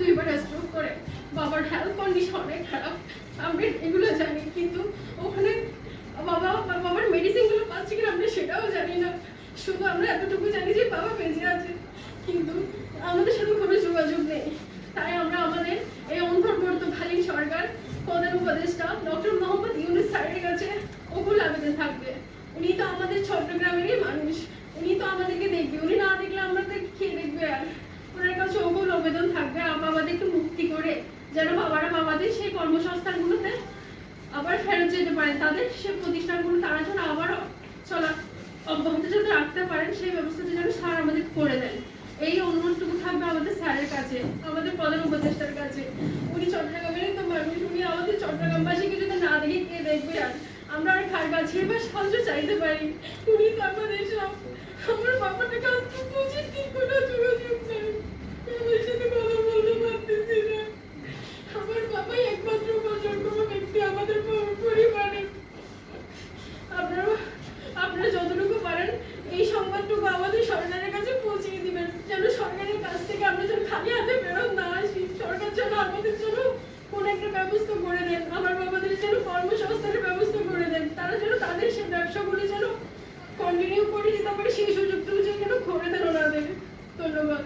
দুইবার স্ট্রোক করে। বাবার হেলথ কন্ডিশন অনেক খারাপ। আমরা এগুলো জানি, কিন্তু ওখানে বাবা, বাবার মেডিসিনগুলো পাচ্ছি কিনা আমরা সেটাও জানি না। শুধু আমরা এতটুকু জানি যে বাবা বেঁচে আছে। কিন্তু আমাদের সাথে কোনো যোগাযোগ নেই। তাই আমরা আমাদের এই অন্তর্বর্তীকালীন সরকার, প্রধান উপদেষ্টা ডক্টর মোহাম্মদ ইউনুস স্যারের কাছে অকুল আবেদন থাকবে। উনি তো আমাদের চট্টগ্রামেরই মানুষ। উনি তো আমাদেরকে দেখবে উনি না দেখলে আমাদের খেয়ে দেখবে আর ওনার কাছে অকুল আবেদন থাকবে বাবাদেরকে মুক্তি করে যেন বাবারা বাবাদের সেই কর্মসংস্থানগুলোতে আবার ফেরত যেতে পারেন। তাদের সে প্রতিষ্ঠানগুলো তারা যেন আবারও চলা অব্যাহত যাতে রাখতে পারেন, সেই ব্যবস্থাটা যেন স্যার আমাদের করে দেন। এই অনুরোধটুকু থাকবে আমাদের স্যারের কাছে, আমাদের প্রধান উপদেষ্টার কাছে। উনি চট্টগ্রামেরই তো মানুষ, উনি আমাদের চট্টগ্রামবাসীকে যদি না দেখে কে দেখবে আর আমরা আর কার কাছে বা সাহায্য চাইতে পারি? উনি তো আমাদের সব ব্যবস্থা করে দেন। আমার বাবাদের যেন কর্মসংস্থানের ব্যবস্থা করে দেন। তারা যেন তাদের সে ব্যবসাগুলো যেন কন্টিনিউ করে তারপরে পারে, সেই সুযোগটুকু যেন করে দেন ওনাদের ধন্যবাদ।